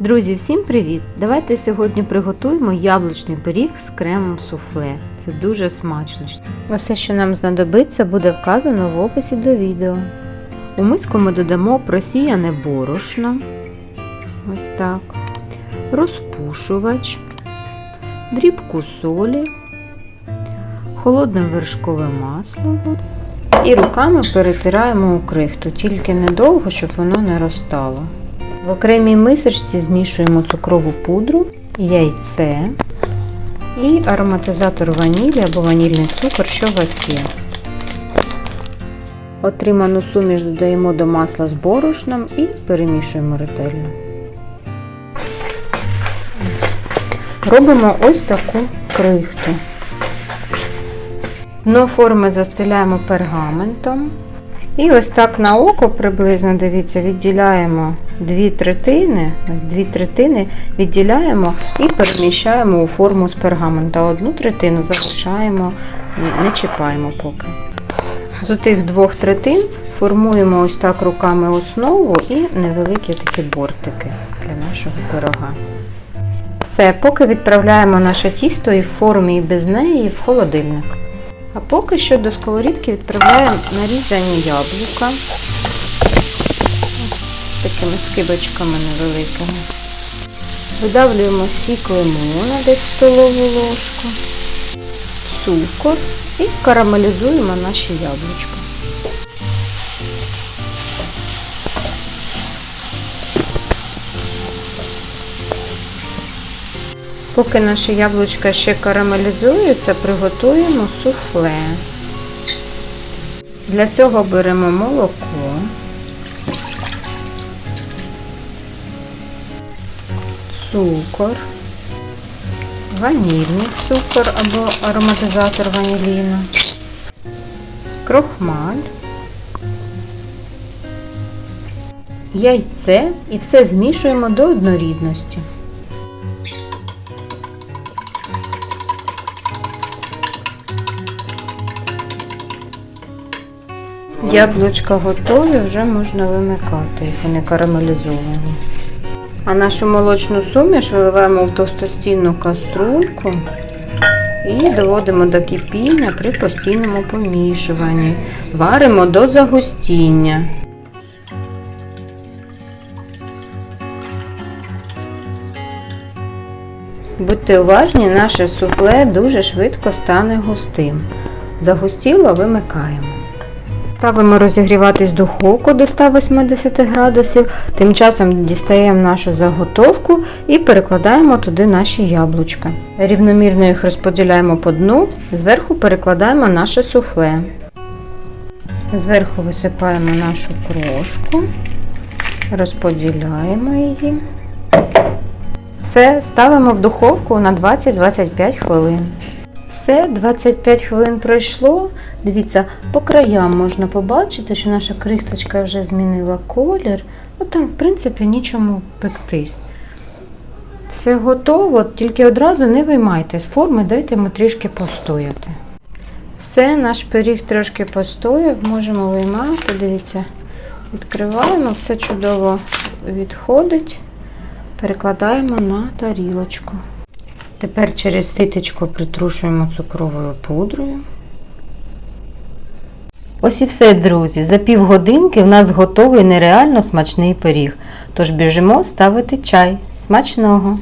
Друзі, всім привіт! Давайте сьогодні приготуємо яблучний пиріг з кремом суфле. Це дуже смачно. Усе, що нам знадобиться, буде вказано в описі до відео. У миску ми додамо просіяне борошно. Ось так. Розпушувач, дрібку солі, холодне вершкове масло. І руками перетираємо у крихту, тільки недовго, щоб воно не розтало. В окремій мисочці змішуємо цукрову пудру, яйце і ароматизатор ванілі або ванільний цукор, що у вас є. Отриману суміш додаємо до масла з борошном і перемішуємо ретельно. Робимо ось таку крихту. Дно форми застеляємо пергаментом. І ось так на око приблизно, дивіться, відділяємо дві третини, ось дві третини відділяємо і переміщаємо у форму з пергамента. Одну третину залишаємо, не чіпаємо поки. З тих двох третин формуємо ось так руками основу і невеликі такі бортики для нашого пирога. Все, поки відправляємо наше тісто і в формі, і без неї в холодильник. А поки що до сковорідки відправляємо нарізані яблука Ось такими скибочками невеликими. Видавлюємо сік лимона десь столову ложку, цукор і карамелізуємо наші яблучка. Поки наші яблучка ще карамелізуються, приготуємо суфле. Для цього беремо молоко, цукор, ванільний цукор або ароматизатор ваніліну, крохмаль, яйце. І все змішуємо до однорідності. Яблучка готові, вже можна вимикати, їх вони карамелізовані. А нашу молочну суміш виливаємо в товстостінну каструльку і доводимо до кипіння при постійному помішуванні. Варимо до загустіння. Будьте уважні, наше суфле дуже швидко стане густим. Загустіло вимикаємо. Ставимо розігріватись духовку до 180 градусів, тим часом дістаємо нашу заготовку і перекладаємо туди наші яблучка. Рівномірно їх розподіляємо по дну, зверху перекладаємо наше суфле. Зверху висипаємо нашу крошку, розподіляємо її. Все, ставимо в духовку на 20-25 хвилин. Все, 25 хвилин пройшло. Дивіться, по краям можна побачити, що наша крихточка вже змінила колір. Ну там, в принципі, нічому пектись. Все готово, тільки одразу не виймайте з форми, дайте йому трішки постояти. Все, наш пиріг трошки постояв, можемо виймати. Дивіться, відкриваємо, все чудово відходить. Перекладаємо на тарілочку. Тепер через ситечко притрушуємо цукровою пудрою. Ось і все, друзі. За півгодинки в нас готовий нереально смачний пиріг. Тож біжимо ставити чай. Смачного!